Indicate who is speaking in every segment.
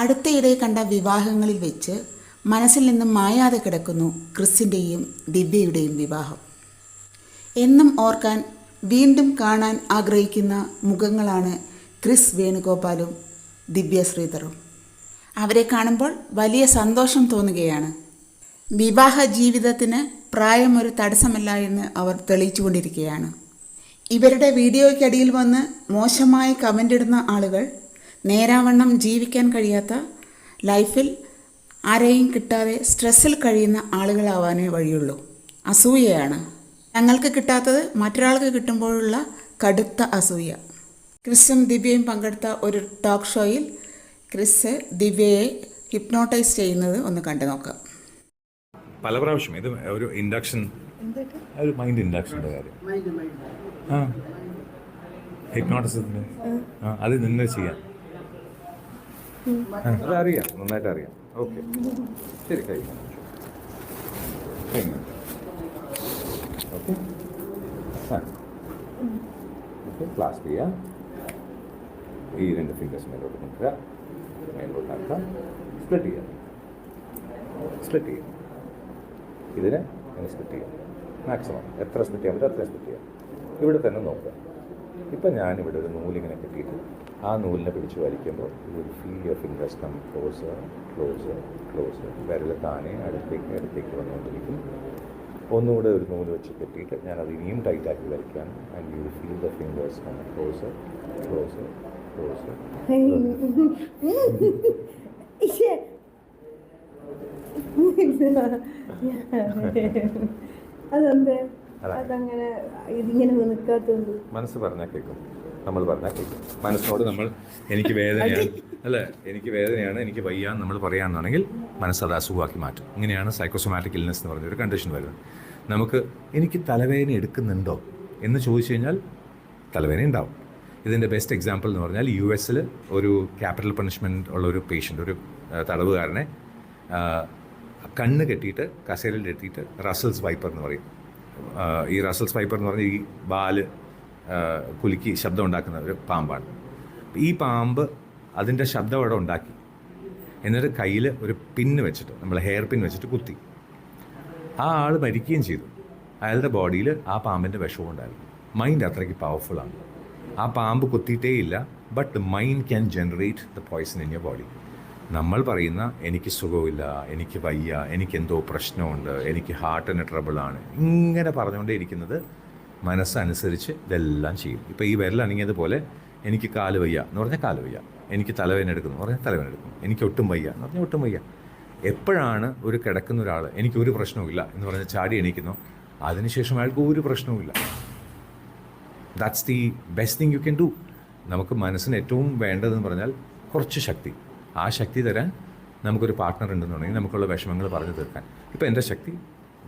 Speaker 1: അടുത്തയിടെ കണ്ട വിവാഹങ്ങളിൽ വെച്ച് മനസ്സിൽ നിന്നും മായാതെ കിടക്കുന്നു ക്രിസിന്റെയും ദിവ്യയുടെയും വിവാഹം. എന്നും ഓർക്കാൻ വീണ്ടും കാണാൻ ആഗ്രഹിക്കുന്ന മുഖങ്ങളാണ് ക്രിസ് വേണുഗോപാലും ദിവ്യ ശ്രീധറും. അവരെ കാണുമ്പോൾ വലിയ സന്തോഷം തോന്നുകയാണ്. വിവാഹ ജീവിതത്തിന് പ്രായം ഒരു തടസ്സമല്ല എന്ന് അവർ തെളിയിച്ചുകൊണ്ടിരിക്കുകയാണ്. ഇവരുടെ വീഡിയോയ്ക്കടിയിൽ വന്ന് മോശമായി കമന്റ് ഇടുന്ന ആളുകൾ നേരാവണ്ണം ജീവിക്കാൻ കഴിയാത്ത ലൈഫിൽ ആരെയും കിട്ടാതെ സ്ട്രെസ്സിൽ കഴിയുന്ന ആളുകളാവാനേ വഴിയുള്ളൂ. അസൂയയാണ്. ഞങ്ങൾക്ക് കിട്ടാത്തത് മറ്റൊരാൾക്ക് കിട്ടുമ്പോഴുള്ള കടുത്ത അസൂയ. ക്രിസും ദിവ്യയും പങ്കെടുത്ത ഒരു ടോക്ക് ഷോയിൽ ക്രിസ് ദിവ്യയെ ഹിപ്നോട്ടൈസ് ചെയ്യുന്നത് ഒന്ന് കണ്ടു നോക്കാം.
Speaker 2: പല പ്രാവശ്യം ഇത് ഒരു ഇൻഡക്ഷൻ ഒരു മൈൻഡ് ഇൻഡക്ഷന്റെ കാര്യം. ആ. ഹിപ്നോട്ടിസത്തിന്. ആ അത് നിന്ന് ചെയ്യാം. അതറിയാം നന്നായിട്ട് അറിയാം ഓക്കെ. ശരി കഴിക്കാം ഓക്കെ. ഓക്കെ ക്ലാസ് ചെയ്യാം. ഈ രണ്ട് ഫിംഗേഴ്സ് മേലോട്ട് നിൽക്കുക മേലോട്ടാക്കാം സ്പ്ലിറ്റ് ചെയ്യാം. സ്പ്ലിറ്റ് ചെയ്യാം. ഇതിനെ സ്പ്ലിറ്റ് ചെയ്യാം. മാക്സിമം എത്ര സ്പ്ലിറ്റ് ചെയ്യാൻ പറ്റും അത്ര സ്പ്ലിറ്റ് ചെയ്യാം. ഇവിടെ തന്നെ നോക്കുക ഇപ്പം ഞാനിവിടെ ഒരു നൂലിങ്ങനെ കെട്ടിയിട്ട് ആ നൂലിനെ പിടിച്ച് വലിക്കുമ്പോൾ ഒരു feel of fingers come close close close വിരൽ താനെ അടുത്തേക്ക് അടുത്തേക്ക് വന്നുകൊണ്ടിരിക്കും. ഒന്നുകൂടെ ഒരു നൂൽ വെച്ച് കെട്ടിയിട്ട് ഞാനത് ഇനിയും ടൈറ്റാക്കി വലിക്കുകയാണ് and you feel the fingers come close close close
Speaker 3: അതെന്താ അതെന്ത്?
Speaker 2: അതാ.
Speaker 3: അതങ്ങനെ ഇതിങ്ങനെ നിൽക്കാത്തത്
Speaker 2: മനസ്സ് പറഞ്ഞാൽ കേൾക്കും നമ്മൾ പറഞ്ഞാൽ കേൾക്കും മനസ്സിനോട് നമ്മൾ എനിക്ക് വേദനയാണ്. അല്ലേ എനിക്ക് വേദനയാണ് എനിക്ക് വയ്യാന്ന് നമ്മൾ പറയാന്നാണെങ്കിൽ മനസ്സ് അത് അസുഖമാക്കി മാറ്റും. ഇങ്ങനെയാണ് സൈക്കോസൊമാറ്റിക് ഇൽനെസ് എന്ന് പറഞ്ഞൊരു കണ്ടീഷൻ വരുന്നത്. നമുക്ക് എനിക്ക് തലവേദന എടുക്കുന്നുണ്ടോ എന്ന് ചോദിച്ചു കഴിഞ്ഞാൽ തലവേദന ഉണ്ടാവും. ഇതിന്റെ ബെസ്റ്റ് എക്സാമ്പിൾ എന്ന് പറഞ്ഞാൽ യു എസിൽ ഒരു ക്യാപിറ്റൽ പണിഷ്മെന്റ് ഉള്ള ഒരു പേഷ്യന്റ് ഒരു തടവുകാരനെ കണ്ണ് കെട്ടിയിട്ട് കസേരയിൽ എത്തിയിട്ട് റസൽസ് വൈപ്പർ എന്ന് പറയും. ഈ റസൽ വൈപ്പർ എന്ന് പറഞ്ഞ ഈ ബാൽ കുലുക്കി ശബ്ദം ഉണ്ടാക്കുന്ന ഒരു പാമ്പാണ്. ഈ പാമ്പ് അതിന്റെ ശബ്ദം അവിടെ ഉണ്ടാക്കി. എന്നിട്ട് കയ്യിൽ ഒരു പിന്ന് വെച്ചിട്ട് നമ്മൾ ഹെയർ പിൻ വെച്ചിട്ട് കുത്തി. ആ ആൾ മരിക്കുകയും ചെയ്തു. അയാളുടെ ബോഡിയിൽ ആ പാമ്പിന്റെ വിഷവും ഉണ്ടായിരുന്നു. മൈൻഡ് അത്രയ്ക്ക് പവർഫുള്ളാണ് ആ പാമ്പ് കുത്തിയിട്ടേ ഇല്ല but mind can generate the poison in your body നമ്മൾ പറയുന്ന എനിക്ക് സുഖമില്ല എനിക്ക് വയ്യ എനിക്ക് എന്തോ പ്രശ്നമുണ്ട് എനിക്ക് ഹാർട്ടിന് ട്രബിളാണ് ഇങ്ങനെ പറഞ്ഞുകൊണ്ടേ ഇരിക്കുന്നത് മനസ്സനുസരിച്ച് ഇതെല്ലാം ചെയ്യും. ഇപ്പോൾ ഈ വിരലണങ്ങിയതുപോലെ എനിക്ക് കാൽ വയ്യ എന്ന് പറഞ്ഞാൽ കാൽ വയ്യ. എനിക്ക് തലവേദന എടുക്കുന്നു എന്ന് പറഞ്ഞാൽ തലവേദന എടുക്കുന്നു. എനിക്ക് ഒട്ടും വയ്യ എന്ന് പറഞ്ഞാൽ ഒട്ടും വയ്യ. എപ്പോഴാണ് ഒരു കിടക്കുന്ന ഒരാൾ എനിക്ക് ഒരു പ്രശ്നവുമില്ല എന്ന് പറഞ്ഞ് ചാടി എണീക്കുന്നു അതിനുശേഷം അയാൾക്ക് ഒരു പ്രശ്നവുമില്ല. That's the best thing you can do നമുക്ക് മനസ്സിന് ഏറ്റവും വേണ്ടതെന്ന് പറഞ്ഞാൽ കുറച്ച് ശക്തി. ആ ശക്തി തരാൻ നമുക്കൊരു പാർട്ട്ണർ ഉണ്ടെന്നുണ്ടെങ്കിൽ നമുക്കുള്ള വിഷമങ്ങൾ പറഞ്ഞു തീർക്കാൻ. ഇപ്പോൾ എന്റെ ശക്തി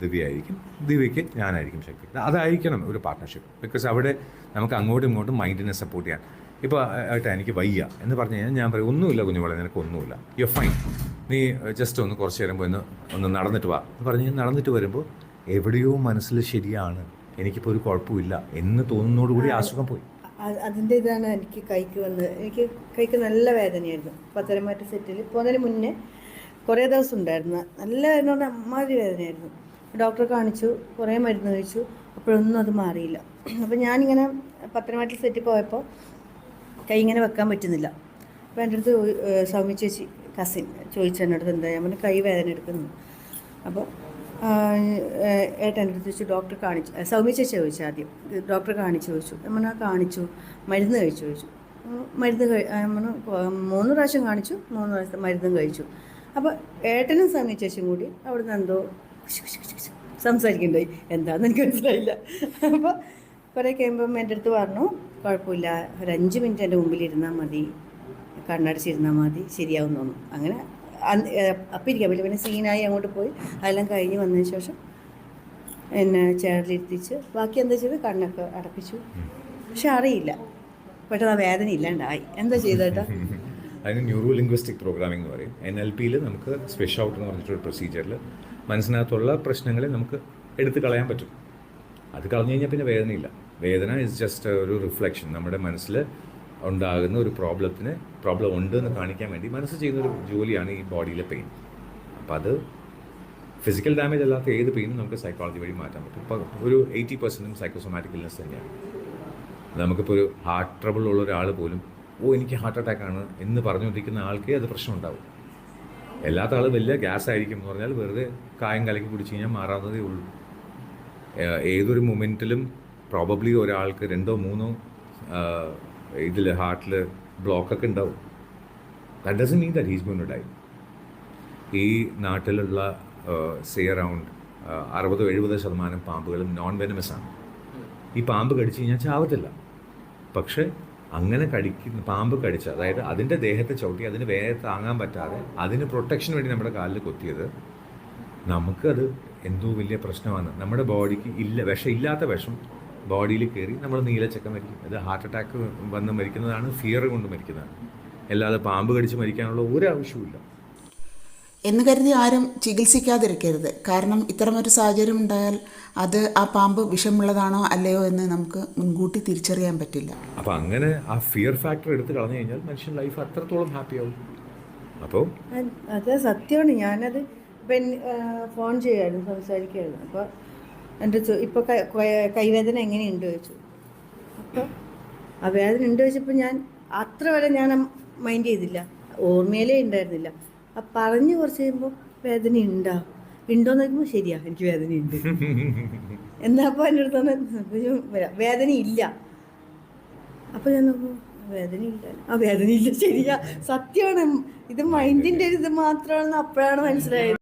Speaker 2: ദിവ്യയായിരിക്കും. ദിവ്യയ്ക്ക് ഞാനായിരിക്കും ശക്തി. അതായിരിക്കണം ഒരു പാർട്ട്ണർഷിപ്പ് ബിക്കോസ് അവിടെ നമുക്ക് അങ്ങോട്ടും ഇങ്ങോട്ടും മൈൻഡിനെ സപ്പോർട്ട് ചെയ്യാൻ. ഇപ്പോൾ ഏട്ടാ എനിക്ക് വയ്യ എന്ന് പറഞ്ഞു കഴിഞ്ഞാൽ ഞാൻ പറയും ഒന്നുമില്ല കുഞ്ഞുമോളെ നിനക്ക് ഒന്നുമില്ല. യു ഫൈൻ നീ ജസ്റ്റ് ഒന്ന് കുറച്ച് നേരം ഒന്ന് ഒന്ന് നടന്നിട്ട് വാ. എന്ന് പറഞ്ഞു നടന്നിട്ട് വരുമ്പോൾ എവിടെയോ മനസ്സിൽ ശരിയാണ്. എനിക്കിപ്പോൾ ഒരു കുഴപ്പമില്ല എന്ന് തോന്നുന്നതോടുകൂടി അസുഖം പോയി.
Speaker 3: അതിന്റെ ഇതാണ് എനിക്ക് കൈക്ക് വന്നത് എനിക്ക് കൈക്ക് നല്ല വേദനയായിരുന്നു. പത്തരമാറ്റ സെറ്റിൽ പോകുന്നതിന് മുന്നേ കുറേ ദിവസം ഉണ്ടായിരുന്നു. നല്ല വേദന പറഞ്ഞാൽ അമ്മാതിരി വേദനയായിരുന്നു. ഡോക്ടറെ കാണിച്ചു കുറേ മരുന്ന് കഴിച്ചു അപ്പോഴൊന്നും അത് മാറിയില്ല. അപ്പോൾ ഞാനിങ്ങനെ പത്തനംതിട്ട സെറ്റിൽ പോയപ്പോൾ കൈ ഇങ്ങനെ വെക്കാൻ പറ്റുന്നില്ല. അപ്പോൾ എന്റെ അടുത്ത് സൗമ്യ ചേച്ചി കസിൻ ചോദിച്ചു എന്റെ അടുത്ത് എന്താ? ഞാൻ പറഞ്ഞു കൈ വേദന എടുക്കുന്നു. അപ്പോൾ ഏട്ടൻ ചോദിച്ചു ഡോക്ടർ കാണിച്ചു. സൗമ്യ ചേച്ചി ചോദിച്ചു ആദ്യം. ഡോക്ടറെ കാണിച്ചു ചോദിച്ചു. ഞാൻ കാണിച്ചു. മരുന്ന് കഴിച്ചു ചോദിച്ചു. മരുന്ന് കഴി ഞാൻ പറഞ്ഞു "കൊ- മൂന്ന് പ്രാവശ്യം കാണിച്ചു മൂന്ന് പ്രാവശ്യം മരുന്നും കഴിച്ചു. അപ്പോൾ ഏട്ടനും സൗമ്യ ചേച്ചിയും കൂടി അവിടുന്ന് എന്തോ സംസാരിക്കണ്ടായി എന്താണെന്ന് എനിക്ക് മനസ്സിലായില്ല. അപ്പോൾ കുറേ കഴിയുമ്പം എന്റെ അടുത്ത് പറഞ്ഞു കുഴപ്പമില്ല. ഒരു അഞ്ച് മിനിറ്റ് എന്റെ മുമ്പിൽ ഇരുന്നാൽ മതി. കണ്ണടച്ചിരുന്നാൽ മതി. ശരിയാവും തോന്നും അങ്ങനെ അന്ന് ഏ- അപ്പം ഇരിക്കാൻ പറ്റില്ല പിന്നെ സീനായി അങ്ങോട്ട് പോയി. അതെല്ലാം കഴിഞ്ഞ് വന്നതിന് ശേഷം എന്നെ ചേറിലിരുത്തിച്ച് ബാക്കി എന്താ ചെയ്ത് കണ്ണൊക്കെ അടപ്പിച്ചു. പക്ഷെ അറിയില്ല. പെട്ടെന്ന് ആ വേദന ഇല്ലാണ്ടായി. എന്താ ചെയ്തേട്ടാ
Speaker 2: അതിന് ന്യൂറോ ലിംഗ്വിസ്റ്റിക് പ്രോഗ്രാമിംഗ് എന്ന് പറയും. എൻ എൽ പിയിൽ നമുക്ക് സ്പെഷ് ഔട്ട് എന്ന് പറഞ്ഞിട്ടൊരു പ്രൊസീജിയറിൽ മനസ്സിനകത്തുള്ള പ്രശ്നങ്ങളെ നമുക്ക് എടുത്തു കളയാൻ പറ്റും. അത് കളഞ്ഞു കഴിഞ്ഞാൽ പിന്നെ വേദനയില്ല. വേദന ഇസ് ജസ്റ്റ് ഒരു റിഫ്ലക്ഷൻ നമ്മുടെ മനസ്സിൽ ഉണ്ടാകുന്ന ഒരു പ്രോബ്ലത്തിന് പ്രോബ്ലം ഉണ്ട് എന്ന് കാണിക്കാൻ വേണ്ടി മനസ്സ് ചെയ്യുന്ന ഒരു ജോലിയാണ് ഈ ബോഡിയിലെ പെയിൻ. അപ്പോൾ അത് ഫിസിക്കൽ ഡാമേജ് അല്ലാത്ത ഏത് പെയിനും നമുക്ക് സൈക്കോളജി വഴി മാറ്റാൻ പറ്റും. ഇപ്പോൾ ഒരു എയ്റ്റി പെർസെന്റും സൈക്കോസൊമാറ്റിക് ഇൽനെസ് തന്നെയാണ്. നമുക്കിപ്പോൾ ഒരു ഹാർട്ട് ട്രബിൾ ഉള്ള ഒരാൾ പോലും ഓ എനിക്ക് ഹാർട്ട് അറ്റാക്ക് ആണ് എന്ന് പറഞ്ഞുകൊണ്ടിരിക്കുന്ന ആൾക്കേ അത് പ്രശ്നം ഉണ്ടാവും. എല്ലാത്ത ആൾ വലിയ ഗ്യാസ് ആയിരിക്കും എന്ന് പറഞ്ഞാൽ വെറുതെ കായം കലക്കി കുടിച്ച് കഴിഞ്ഞാൽ മാറാവുന്നതേ ഉള്ളൂ. ഏതൊരു മൊമെന്റിലും പ്രോബബ്ലി ഒരാൾക്ക് രണ്ടോ മൂന്നോ ഇതിൽ ഹാർട്ടിൽ ബ്ലോക്കൊക്കെ ഉണ്ടാവും. That doesn't mean that he's gone die ഈ നാട്ടിലുള്ള സേ അറൗണ്ട് അറുപത് എഴുപത് ശതമാനം പാമ്പുകളും നോൺ വെനമസ് ആണ്. ഈ പാമ്പ് കടിച്ചു കഴിഞ്ഞാൽ ചാവത്തില്ല. പക്ഷേ അങ്ങനെ കടിക്കുന്ന പാമ്പ് കടിച്ച അതായത് അതിന്റെ ദേഹത്തെ ചവിട്ടി അതിന് വേറെ താങ്ങാൻ പറ്റാതെ അതിന് പ്രൊട്ടക്ഷന് വേണ്ടി നമ്മുടെ കാലിൽ കൊത്തിയത് നമുക്കത് എന്തോ വലിയ പ്രശ്നമാണ്. നമ്മുടെ ബോഡിക്ക് ഇല്ല വിഷം ഇല്ലാത്ത വിഷം ബോഡിയിൽ കയറി നമ്മൾ നീലച്ചക്ക മരിക്കും അത് ഹാർട്ട് അറ്റാക്ക് വന്ന് മരിക്കുന്നതാണ് ഫിയർ കൊണ്ട് മരിക്കുന്നതാണ്. അല്ലാതെ പാമ്പ് കടിച്ച് മരിക്കാനുള്ള ഒരു ആവശ്യവുമില്ല.
Speaker 1: എന്ന് കരുതി ആരും ചികിത്സിക്കാതിരിക്കരുത്. കാരണം ഇത്തരമൊരു സാഹചര്യം ഉണ്ടായാൽ അത് ആ പാമ്പ് വിഷമുള്ളതാണോ അല്ലയോ എന്ന് നമുക്ക് മുൻകൂട്ടി തിരിച്ചറിയാൻ പറ്റില്ല.
Speaker 2: അപ്പോൾ അങ്ങനെ ആ ഫിയർ ഫാക്ടർ എടുത്ത് കളഞ്ഞു കഴിഞ്ഞാൽ മനുഷ്യൻ ലൈഫ് അത്രത്തോളം ഹാപ്പി ആവും. അപ്പോൾ
Speaker 3: അത് സത്യമാണ്. ഞാനത് ഫോൺ ചെയ്യായിരുന്നു സംസാരിക്കുമായിരുന്നു അപ്പോൾ എന്റെ ചോ ഇപ്പോൾ കൈവേദന എങ്ങനെയുണ്ട് ചോദിച്ചു. അപ്പോൾ ആ വേദന ഉണ്ട് ചോദിച്ചപ്പോൾ ഞാൻ അത്ര വരെ ഞാൻ മൈൻഡ് ചെയ്തില്ല. ഓർമ്മയിലേ ഉണ്ടായിരുന്നില്ല. ആ പറഞ്ഞു കുറച്ച് കഴിയുമ്പോൾ വേദന ഉണ്ടോ. ഉണ്ടോയെന്ന് നോക്കുമ്പോൾ ശരിയാ എനിക്ക് വേദനയുണ്ട്. എന്നാ അപ്പോൾ എന്റെ അടുത്ത്. വേദന ഇല്ല അപ്പോൾ ഞാൻ നോക്കുമ്പോൾ വേദന ഇല്ല ആ വേദന ഇല്ല ശരിയാ. സത്യമാണ്. ഇത് മൈൻഡിന്റെ ഒരു ഇത് മാത്രമാണെന്ന് അപ്പോഴാണ് മനസ്സിലായത്.